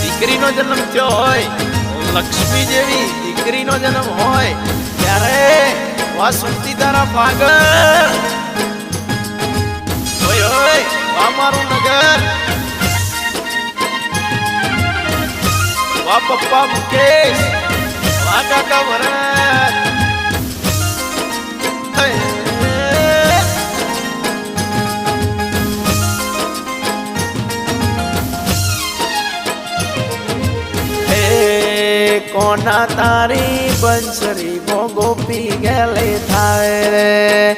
દીકરીનો જન્મ થયો હોય, લક્ષ્મી જેવી દીકરીનો જન્મ હોય, ત્યારે વા સુરતી તારા વા મારું નગર. વા પપ્પા મુકેશ. વા કાકા. હે. કોના તારી બંસરી મો ગોપી ગેલે થાય રે?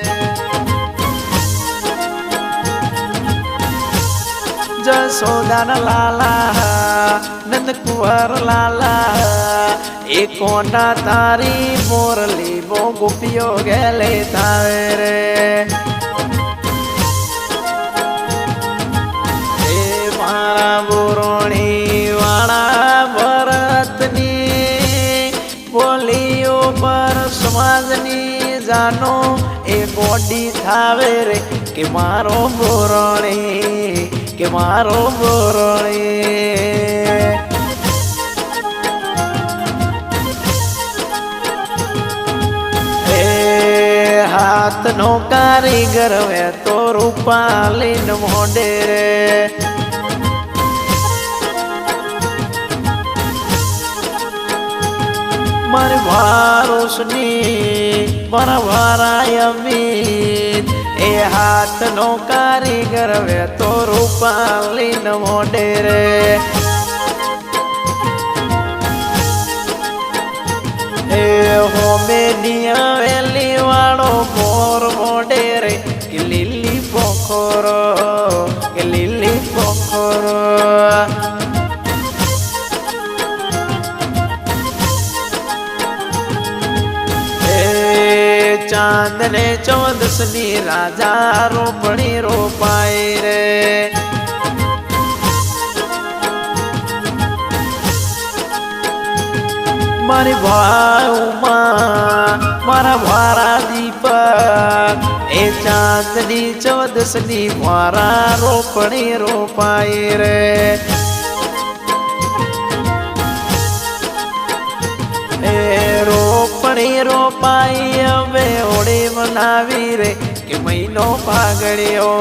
જસોદાન લાલા નંદ કુંવર લાલા. એ કોના તારી મોરલી બો ગોપીઓ ગેલે થાય રે. મારા બોરણી વાળા ભરતની બોલીઓ પર સમાજની જાનો એ ગોડી થાવે રે. કે મારો બોરણી કે મારો બોરણી હાથનો કારીગર વે તો રૂપાલીન મોડે મારે વારોસની મારા વારાય અમીત એ હાથનો કારીગર વે તો રૂપાલીન મોડે રે. એ હોમે મોર મોઢે રે, કે લીલી પોખરો, કે લીલી પોખરો. એ ચાંદને ચોદસની રાજા રોપણી રોપાય રે. મારી ભાવમાં મારા વારા દીપક એ ચાંદની ચોદસની મારા રોપણી રોપાય રે. એ રોપણી રોપાઈ હવે ઓળી મનાવી રે કે મહિનો પાગડ્યો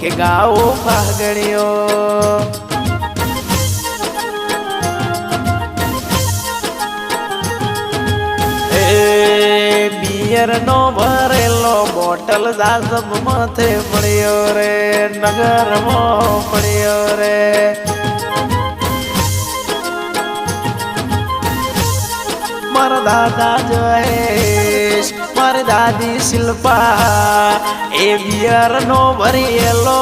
કે ગાવો પાગડ્યો બિયર નો ભરેલો બોટલ દાસબ માથે પડ્યો રે નગર પડ્યો રે. મારા દાદા જયેશ મારી દાદી શિલ્પા, એ બિયર નો ભરેલો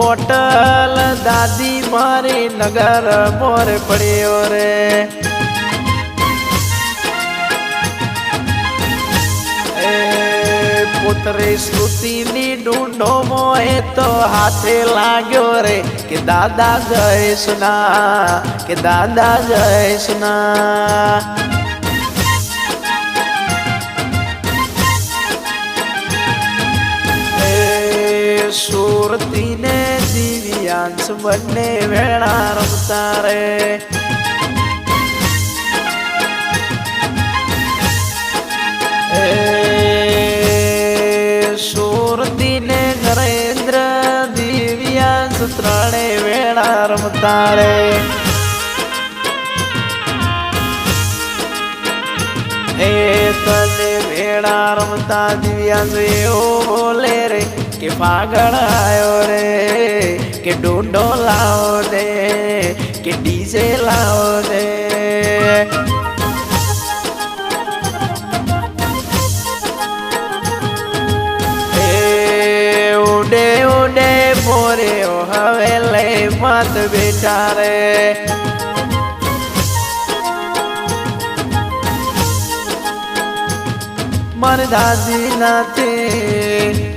બોટલ દાદી મારી નગર મોરે પડ્યો રે. પુત્રી શ્રુતિની ડુંડો મોએ તો હાથે લાગ્યો રે કે દાદા જયેશના કે દાદા જય એ સુરતીને દિવ્યાંશ બંને વેળા રમતા રે. રમતા રે એ તને મેળા રમતા દિવ્યાંશ એવો બોલે રે, કે પાગળ આવ્યો રે, કે ડોડો લાવો દે, કે ડીજે લાવો દે. લઈ મત બેઠા રે મારા દાદી નાથે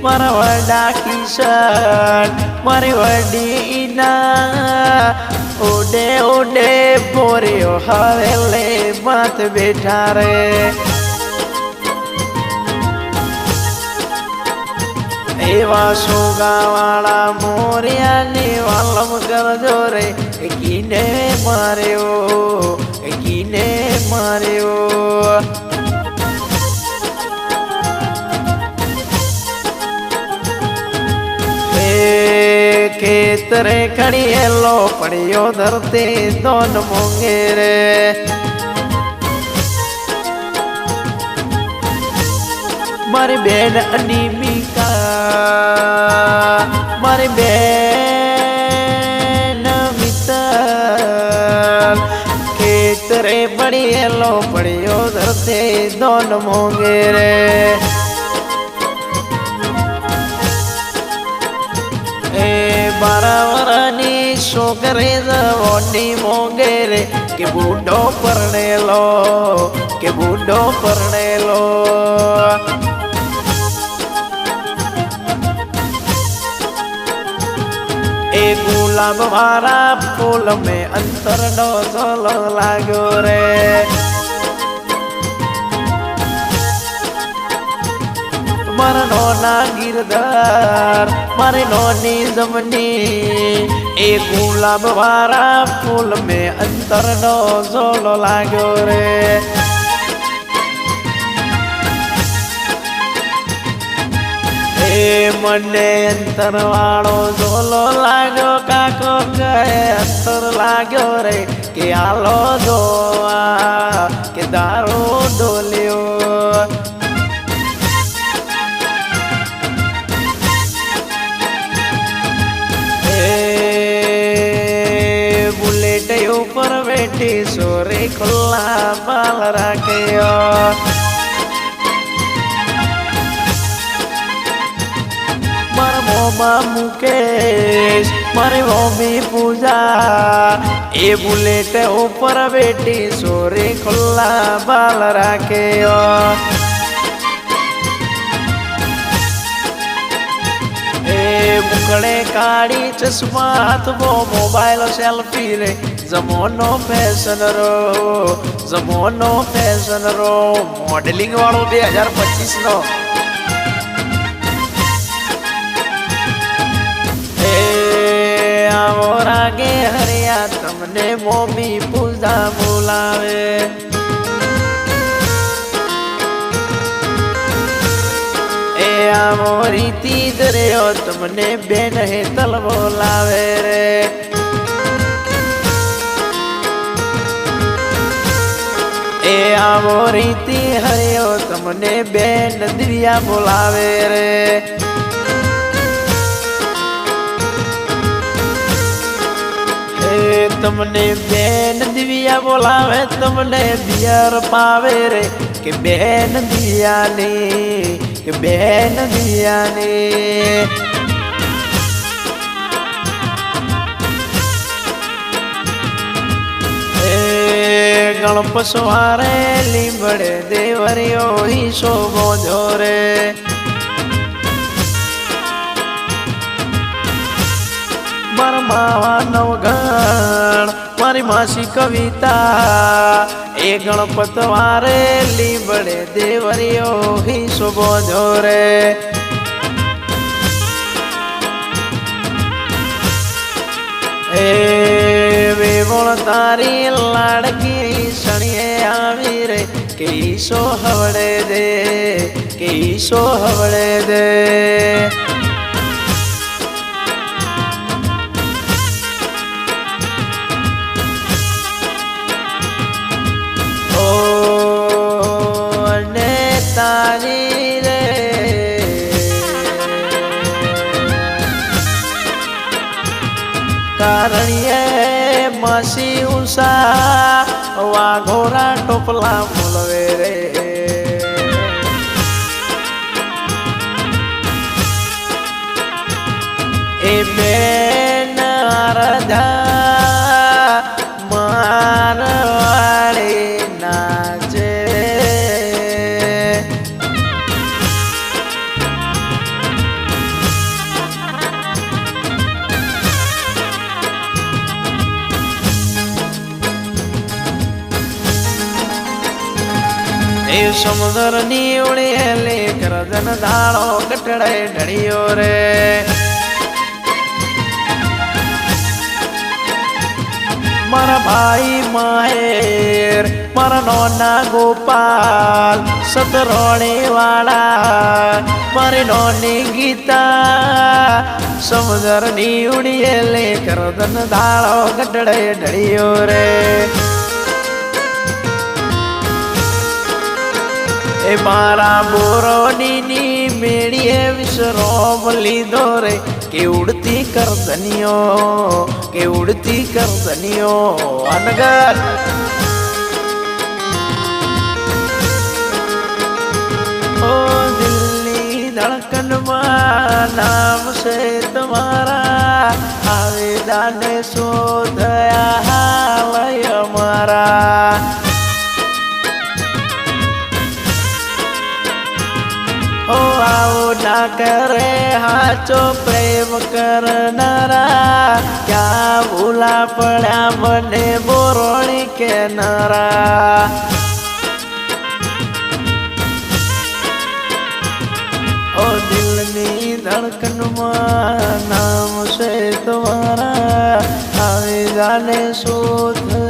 મારા વડા કિશોર શર્ટ મારી વડીના ઉડે ઉડે બોર્યો હવે લે માત બેઠા રે એવા સોગાવાળા મોરિયાની વાલમ કરજો રે. ગીને માર્યો ગીને માર્યો. ખેતરે ખડીએલો પડ્યો ધરતી દોન મોંગે રે. મારી બેન અનિમિકા મારી બેન મિતર ખેતરે પડ્યેલો પડ્યો ધરતે દોન મોંગે રે. એ બારા વરાની છોકરે જવોની મોંગે કે બુડો પરણેલો, કે બુડો પરણેલો. ગુલાબ મારા ફૂલ મેં અંતર નો સોલો લાગ્યો રે. મારા નોના ગિરધાર, મારી નોની જમની એ ગુલાબ મારા ફૂલ મેં અંતર નો સોલો લાગ્યો રે. મને અંતર વાળો ઝોલો લાગ્યો, કાકો કહે અંતર લાગ્યો રે કે આલો જોવા, કે દારૂ ડોલ્યો. બુલેટ ઉપર બેઠી, સોરે ખુલ્લા બાલ રાખ્યો. મોમાં મુકેશ, મારી મમ્મી પૂજા. એ બુલેટ ઉપર બેટી સોરે ખુલ્લા બાલ રાખ્યો. મુકડે કાળી ચશ્મા હાથમાં મોબાઈલ સેલ્ફી રે. જમોનો ફેશન રો, જમોનો ફેશન રો. મોડેલિંગ વાળો બે હજાર પચીસ નો રાગે હરિયા, તમને મોમી પૂજા બોલાવે. એ આવો રીતિ દર્યો, તમને બેન હેતલ બોલાવે રે. એ આવો રીતિ હર્યો, તમને બેન દિવ્યા બોલાવે રે. તમને બેન દિવ્યા બોલાવે, તમને દિયર પાવે રે, કે બેન દિયાની, કે બેન દિયાની. ગણપ સવારે લીંબડે દેવરીઓ ઈશો બોજો રે માવા નવગણ મારી માસી કવિતા. એ ગણપત વારે લીબડે દેવરિયો હિસો બોજો રે. એ વેવણ તારી લાડકી સણીએ આવી રે. કેશો હવડે દે કેશો હવડે દે. ઉષા વાઘોરા ટોપલા મૂલવે રે. એ એ સમુદ્રની ઉડેલી કરજન દાળો ગટડે ઢળિયો રે. મારા ભાઈ માહેર, મારા નોના ગોપાલ સતરોણી વાળા મારી નોની ગીતા, સમુદ્રની ઉડીએલે કરદન ધાળો ગઢડે ઢળિયો રે. એ મારા બોરોની મેળીએ વિશ્રોમ લીધો રે. કે ઉડતી કરતનીઓ કે ઉડતી કરતનીઓ અનગર. નામ છે તમારા. આવેદાને શોધયા હાલય મારા. ઓ આવો ના કરે હાચો પ્રેમ કરનારા, ક્યાં ભૂલા પડ્યા મને બોરોણી કેનારા. ઓ દિલની ધડકનમાં નામ છે તમારા, આવી જાને શોધયા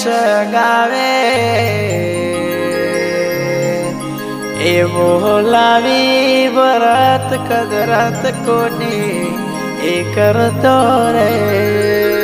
સગાવે એ બોલાવી વરત કદરત કોની એ કરતો રે.